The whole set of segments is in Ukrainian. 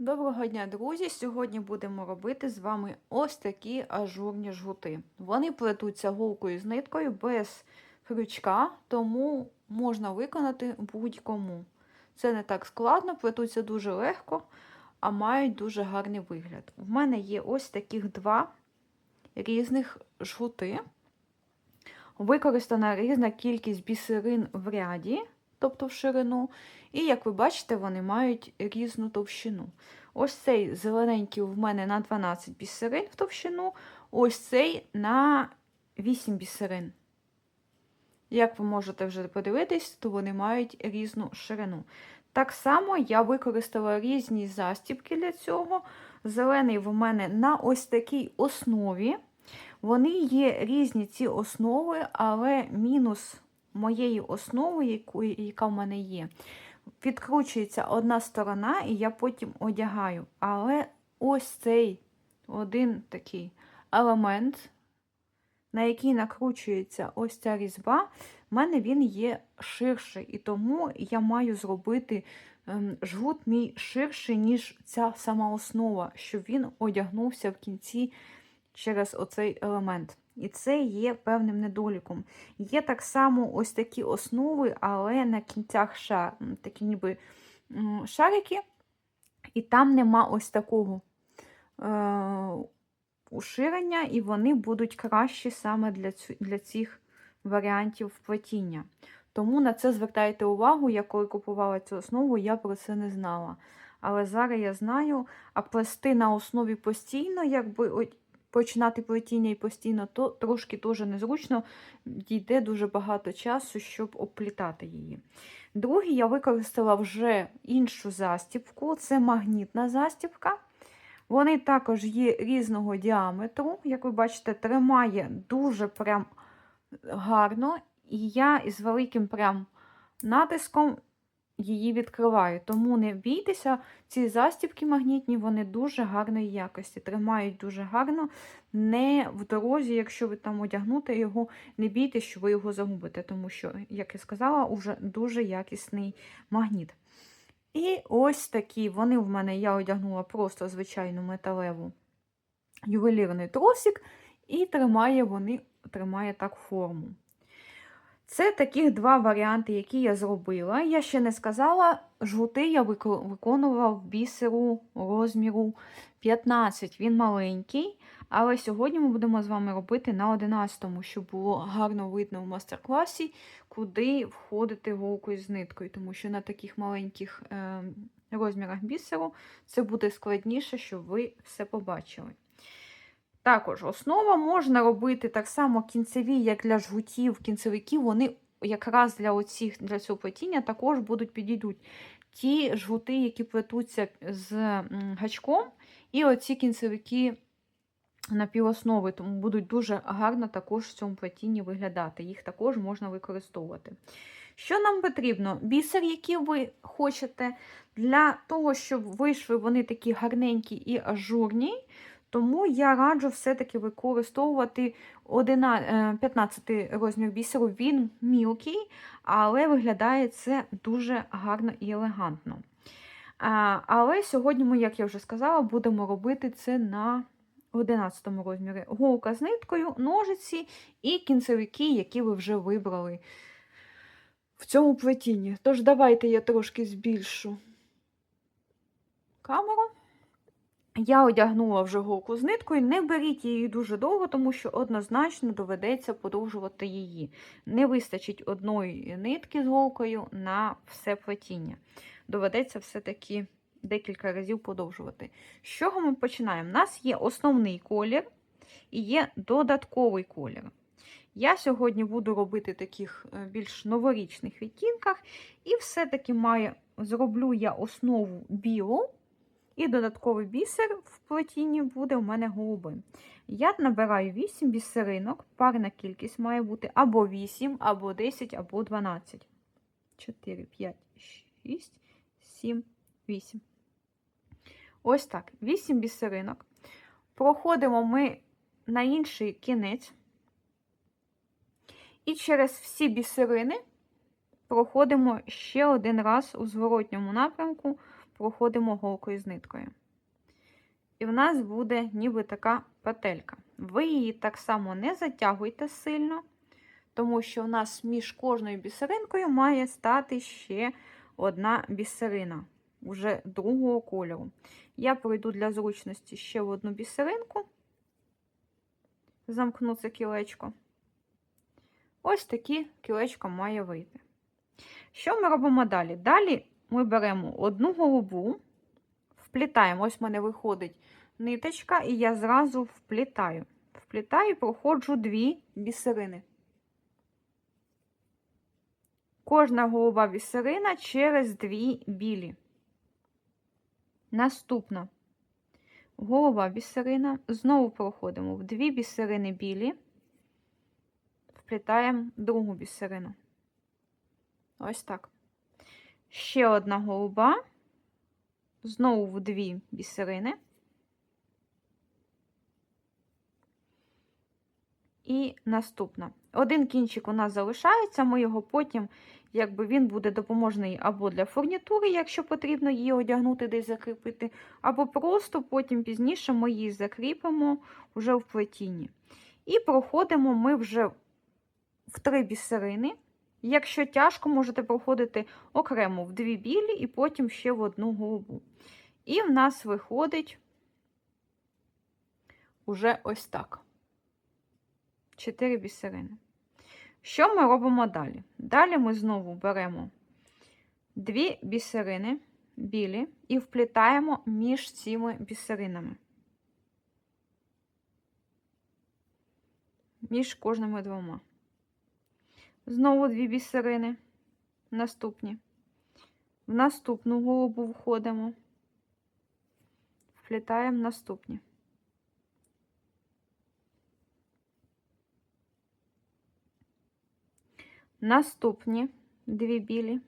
Доброго дня, друзі! Сьогодні будемо робити з вами ось такі ажурні жгути. Вони плетуться голкою з ниткою без крючка, тому можна виконати будь-кому. Це не так складно, плетуться дуже легко, а мають дуже гарний вигляд. В мене є ось таких два різних жгути. Використана різна кількість бісерин в ряді, тобто в ширину. І, як ви бачите, вони мають різну товщину. Ось цей зелененький в мене на 12 бісерин в товщину, ось цей на 8 бісерин. Як ви можете вже подивитись, то вони мають різну ширину. Так само я використала різні застібки для цього. Зелений в мене на ось такій основі. Вони є різні ці основи, але мінус моєї основи, яка в мене є, відкручується одна сторона, і я потім одягаю. Але ось цей один такий елемент, на який накручується ось ця різьба, в мене він є ширший. І тому я маю зробити жгут мій ширший, ніж ця сама основа, щоб він одягнувся в кінці через оцей елемент. І це є певним недоліком. Є так само ось такі основи, але на кінцях шар, такі ніби шарики, і там нема ось такого е, уширення, і вони будуть кращі саме для, цю, для цих варіантів плетіння. Тому на це звертайте увагу, я коли купувала цю основу, я про це не знала. Але зараз я знаю, а плести на основі постійно, якби починати плетіння і постійно, то трошки теж незручно, дійде дуже багато часу, щоб оплітати її. Другий я використала вже іншу застібку, це магнітна застібка. Вони також є різного діаметру, як ви бачите, тримає дуже прям гарно, і я із великим прям натиском її відкриваю. Тому не бійтеся, ці застібки магнітні, вони дуже гарної якості, тримають дуже гарно, не в дорозі, якщо ви там одягнете його, не бійтеся, що ви його загубите, тому що, як я сказала, вже дуже якісний магніт. І ось такі вони в мене, я одягнула просто звичайну металеву ювелірний тросик, і тримає вони тримає так форму. Це таких два варіанти, які я зробила. Я ще не сказала, жгути я виконувала в бісеру розміру 15. Він маленький. Але сьогодні ми будемо з вами робити на 11-му, щоб було гарно видно в мастер-класі, куди входити голкою з ниткою, тому що на таких маленьких е, розмірах бісеру це буде складніше, щоб ви все побачили. Також основа можна робити так само кінцеві, як для жгутів, кінцевиків, вони якраз для оцих, для цього плетіння також будуть підійдуть. Ті жгути, які плетуться з гачком, і оці кінцевики напівоснови, тому будуть дуже гарно також в цьому плетінні виглядати. Їх також можна використовувати. Що нам потрібно? Бісер, який ви хочете, для того, щоб вийшли вони такі гарненькі і ажурні. Тому я раджу все-таки використовувати 15 е, розмір бісеру. Він мілкий, але виглядає це дуже гарно і елегантно. Але сьогодні ми, як я вже сказала, будемо робити це на 11 розмірі. Голка з ниткою, ножиці і кінцевики, які ви вже вибрали в цьому плетінні. Тож, давайте я трошки збільшу камеру. Я одягнула вже голку з ниткою, не беріть її дуже довго, тому що однозначно доведеться подовжувати її. Не вистачить одної нитки з голкою на все плетіння. Доведеться все-таки декілька разів подовжувати. З чого ми починаємо? У нас є основний колір і є додатковий колір. Я сьогодні буду робити таких е, більш новорічних відтінках, і все-таки зроблю я основу білу. І додатковий бісер в плетінні буде у мене голубим. Я набираю 8 бісеринок, парна кількість має бути або 8, або 10, або 12. 4, 5, 6, 7, 8. Ось так. 8 бісеринок. Проходимо ми на інший кінець. І через всі бісерини проходимо ще один раз у зворотньому напрямку проходимо голкою з ниткою. І в нас буде ніби така петелька. Ви її так само не затягуйте сильно, тому що в нас між кожною бісеринкою має стати ще одна бісерина, уже другого кольору. Я пройду для зручності ще в одну бісеринку, замкну це кілечко. Ось таке кілечко має вийти. Що ми робимо далі? Далі ми беремо одну голубу, вплітаємо. Ось в мене виходить ниточка, і я зразу вплітаю. Вплітаю і проходжу дві бісерини. Кожна голуба бісерина через дві білі. Наступна голуба бісерина. Знову проходимо в дві бісерини білі, вплітаємо другу бісерину. Ось так. Ще одна голуба, знову дві бісерини. І наступна. Один кінчик у нас залишається, ми його потім, якби він буде допоможний або для фурнітури, якщо потрібно її одягнути десь закріпити, або просто потім пізніше ми її закріпимо вже в плетінні. І проходимо ми вже в три бісерини. Якщо тяжко, можете проходити окремо в дві білі і потім ще в одну голубу. І в нас виходить уже ось так. Чотири бісерини. Що ми робимо далі? Далі ми знову беремо дві бісерини білі і вплітаємо між цими бісеринами. Між кожними двома. Знову дві бісерини. Наступні. В наступну голубу входимо, вплітаємо наступні. Наступні дві білі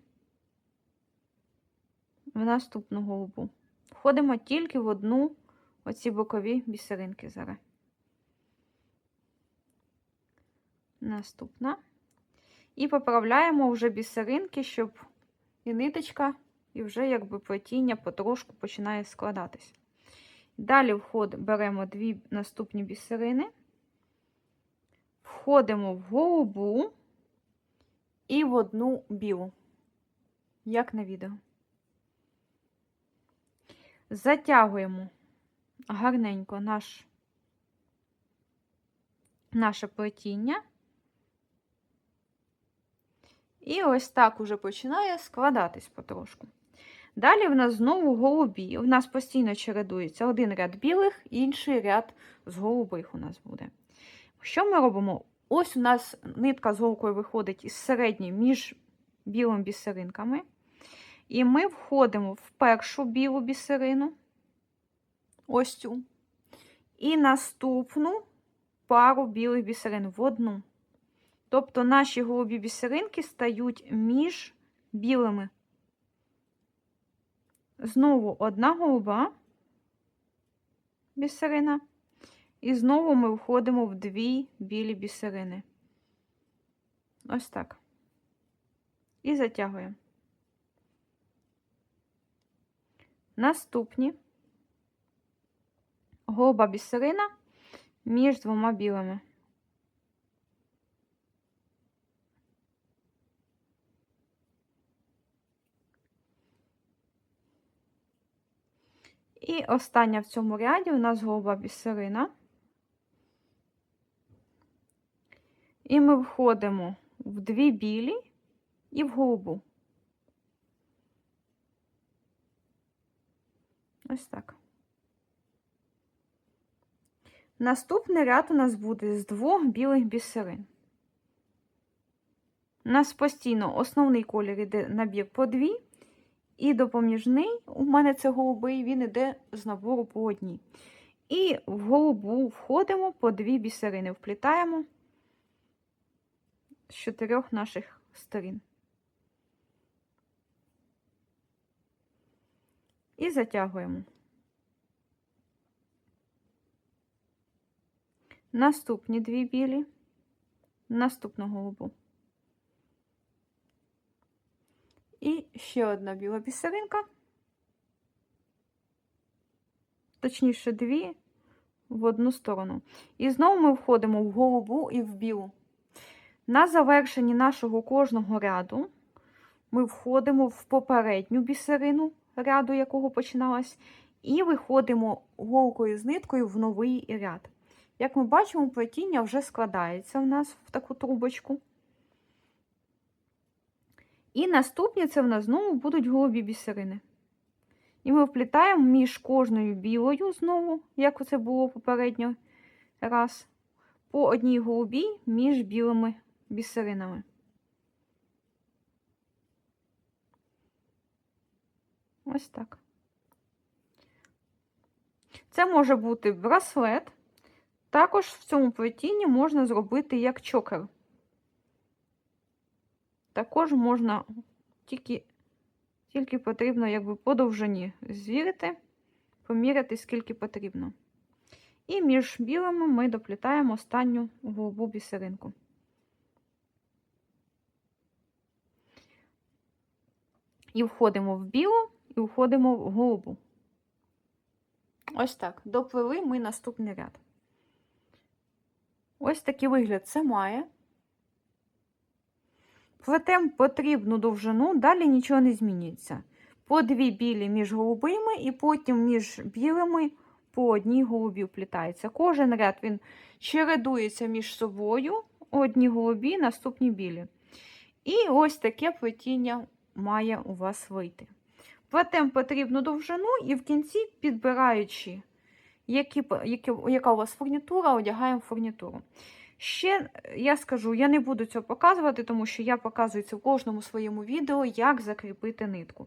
в наступну голубу. Входимо тільки в одну оці бокові бісеринки зараз. Наступна. І поправляємо вже бісеринки, щоб і ниточка, і вже якби плетіння потрошку починає складатися. Далі вход, беремо дві наступні бісерини, входимо в голубу і в одну білу, як на відео. Затягуємо гарненько наш, наше плетіння. І ось так уже починає складатись потрошку. Далі в нас знову голубі. У нас постійно чередується один ряд білих, інший ряд з голубих у нас буде. Що ми робимо? Ось у нас нитка з голкою виходить із середньої між білими бісеринками. І ми входимо в першу білу бісерину, ось цю, і наступну пару білих бісерин в одну. Тобто наші голубі бісеринки стають між білими. Знову одна голуба бісерина, і знову ми входимо в дві білі бісерини. Ось так. І затягуємо. Наступні голуба бісерина між двома білими. І остання в цьому ряді у нас голуба бісерина. І ми входимо в дві білі і в голубу. Ось так. Наступний ряд у нас буде з двох білих бісерин. У нас постійно основний колір йде набір по дві. І допоміжний, у мене це голубий, він йде з набору по одній. І в голубу входимо по дві бісерини, вплітаємо з чотирьох наших сторін. І затягуємо. Наступні дві білі, наступну голубу. І ще одна біла бісеринка. точніше, дві в одну сторону. І знову ми входимо в голубу і в білу. На завершенні нашого кожного ряду ми входимо в попередню бісерину, ряду якого починалась, і виходимо голкою з ниткою в новий ряд. Як ми бачимо, плетіння вже складається в нас в таку трубочку. І наступні це в нас знову будуть голубі бісерини. І ми вплітаємо між кожною білою знову, як це було попередньо раз, по одній голубій між білими бісеринами. Ось так. Це може бути браслет. Також в цьому плетінні можна зробити як чокер. Також можна тільки, тільки потрібно якби по довжині звірити, поміряти, скільки потрібно. І між білими ми доплітаємо останню голубу бісеринку. І входимо в білу, і входимо в голубу. Ось так. Доплили ми наступний ряд. Ось такий вигляд це має. Плетемо потрібну довжину, далі нічого не змінюється. По дві білі між голубими, і потім між білими по одній голубі вплітається. Кожен ряд він чередується між собою, одні голубі, наступні білі. І ось таке плетіння має у вас вийти. Плетемо потрібну довжину, і в кінці, підбираючи, які, які, яка у вас фурнітура, одягаємо фурнітуру. Ще я скажу, я не буду цього показувати, тому що я показую це в кожному своєму відео, як закріпити нитку.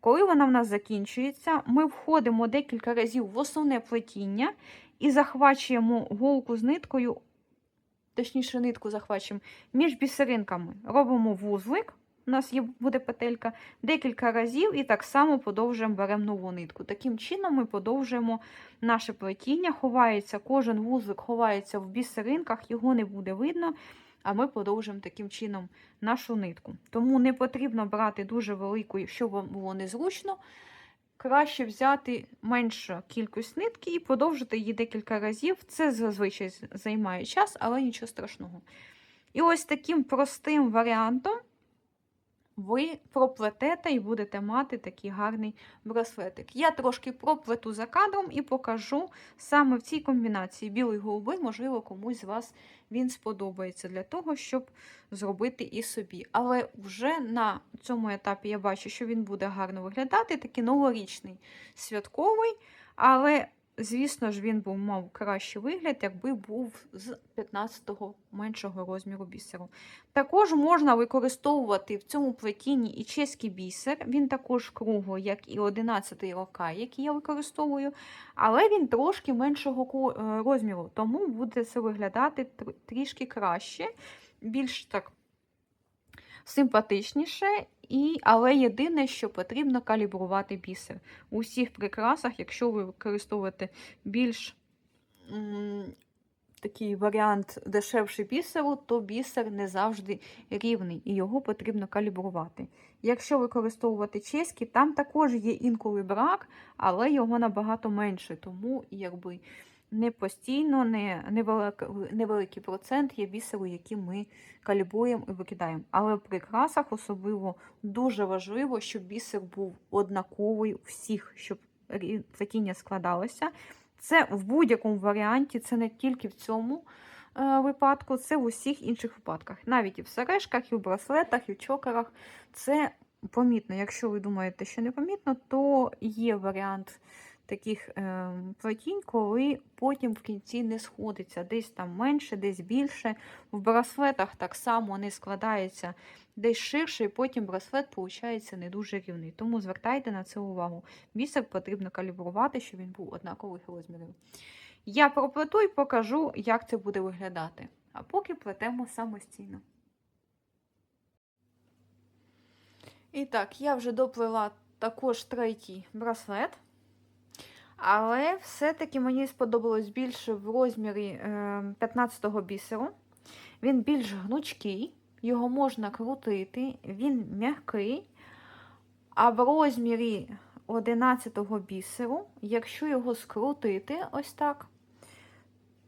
Коли вона в нас закінчується, ми входимо декілька разів в основне плетіння і захвачуємо голку з ниткою, точніше, нитку захвачуємо між бісеринками. Робимо вузлик, у нас є, буде петелька, декілька разів, і так само подовжуємо, беремо нову нитку. Таким чином ми подовжуємо наше плетіння, ховається, кожен вузлик ховається в бісеринках, його не буде видно, а ми подовжуємо таким чином нашу нитку. Тому не потрібно брати дуже велику, щоб вам було незручно. Краще взяти меншу кількість нитки і подовжити її декілька разів. Це зазвичай займає час, але нічого страшного. І ось таким простим варіантом ви проплетете і будете мати такий гарний браслетик. Я трошки проплету за кадром і покажу саме в цій комбінації білий голубий, можливо, комусь з вас він сподобається для того, щоб зробити і собі. Але вже на цьому етапі я бачу, що він буде гарно виглядати, такий новорічний святковий, але Звісно ж, він був мав кращий вигляд, якби був з 15-го меншого розміру бісеру. Також можна використовувати в цьому плетінні і чеський бісер. Він також круглий, як і 11-й рока, який я використовую, але він трошки меншого е, розміру, тому буде це виглядати трішки краще, більш так симпатичніше. І, Але єдине, що потрібно калібрувати бісер. У всіх прикрасах, якщо ви використовуєте більш м, такий варіант дешевший бісеру, то бісер не завжди рівний і його потрібно калібрувати. Якщо використовувати чеський, там також є інколи брак, але його набагато менше. Тому якби не постійно, не невелик, невеликий процент є бісеру, які ми калібруємо і викидаємо. Але в прикрасах особливо дуже важливо, щоб бісер був однаковий у всіх, щоб плетіння складалося. Це в будь-якому варіанті, це не тільки в цьому е, випадку, це в усіх інших випадках. Навіть і в сережках, і в браслетах, і в чокерах. Це помітно. Якщо ви думаєте, що не помітно, то є варіант таких е, плетінь, коли потім в кінці не сходиться. Десь там менше, десь більше. В браслетах так само не складається десь ширше, і потім браслет виходить не дуже рівний. Тому звертайте на це увагу. Бісер потрібно калібрувати, щоб він був однакових розмірів. Я проплету і покажу, як це буде виглядати. А поки плетемо самостійно. І так, я вже доплила також третій браслет. Але все-таки мені сподобалось більше в розмірі 15-го е, бісеру. Він більш гнучкий, його можна крутити, він м'який. А в розмірі 11-го бісеру, якщо його скрутити ось так,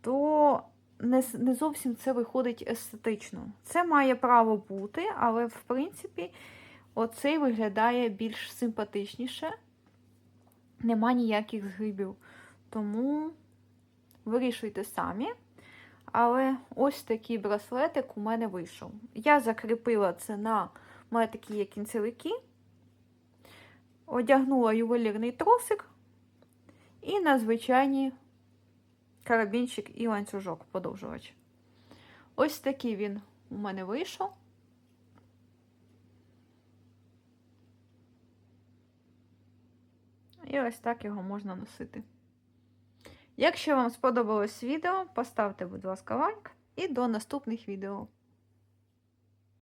то не зовсім це виходить естетично. Це має право бути, але в принципі оцей виглядає більш симпатичніше. Нема ніяких згибів. Тому вирішуйте самі. Але ось такий браслетик у мене вийшов. Я закріпила це на у мене такі є кінцевики, одягнула ювелірний тросик і на звичайні карабінчик і ланцюжок подовжувач. Ось такий він у мене вийшов. І ось так його можна носити. Якщо вам сподобалось відео, поставте, будь ласка, лайк і до наступних відео.